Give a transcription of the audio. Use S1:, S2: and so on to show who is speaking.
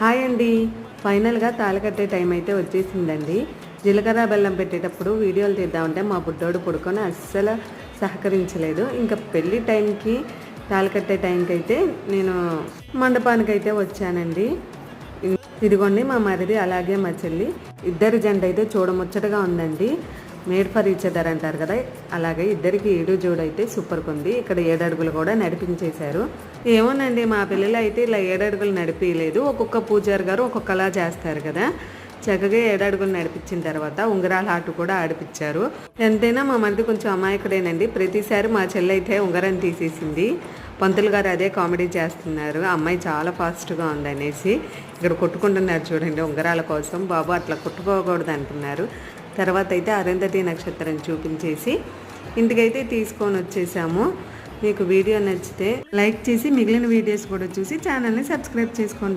S1: Hi అండి. ఫైనల్గా తాళకట్టే time అయితే వచ్చేసిందండి. జీలకర్ర బెల్లం పెట్టేటప్పుడు వీడియోలు తీద్దామంటే మా బుడ్డోడు పడుకొని అస్సలు సహకరించలేదు. ఇంకా పెళ్ళి టైంకి తాళకట్టే టైంకి అయితే నేను మండపానికి అయితే వచ్చానండి. ఇదిగోండి మా మరిది అలాగే మా చెల్లి. ఇద్దరి జంట అయితే చూడముచ్చటగా ఉందండి. మేడ్ ఫర్ ఈచ్ అదర్ అంటారు కదా. అలాగే ఇద్దరికి ఏడు జోడు అయితే సూపర్గా ఉంది ఇక్కడ ఏడడుగులు కూడా నడిపించేశారు. ఏమోనండి మా పిల్లలు అయితే ఇలా ఏడడుగులు నడిపించలేదు ఒక్కొక్క పూజారి గారు ఒక్కొక్కలా చేస్తారు కదా. చక్కగా ఏడడుగులు నడిపించిన తర్వాత ఉంగరాల ఆట కూడా ఆడిపించారు. ఎంతైనా మా మరిది కొంచెం అమాయకుడేనండి. ప్రతిసారి మా చెల్లి అయితే ఉంగరం తీసేసింది. పంతులు గారు అదే కామెడీ చేస్తున్నారు. అమ్మాయి చాలా ఫాస్ట్గా ఉందనేసి. ఇక్కడ కొట్టుకుంటున్నారు చూడండి ఉంగరాల కోసం. బాబు అట్లా కొట్టుకోకూడదు అంటున్నారు. తర్వాత అయితే అరుంధతి నక్షత్రం చూపించేసి ఇంటికైతే తీసుకొని వచ్చేసాము. మీకు వీడియో నచ్చితే లైక్ చేసి మిగిలిన వీడియోస్ కూడా చూసి ఛానల్ని సబ్స్క్రైబ్ చేసుకోండి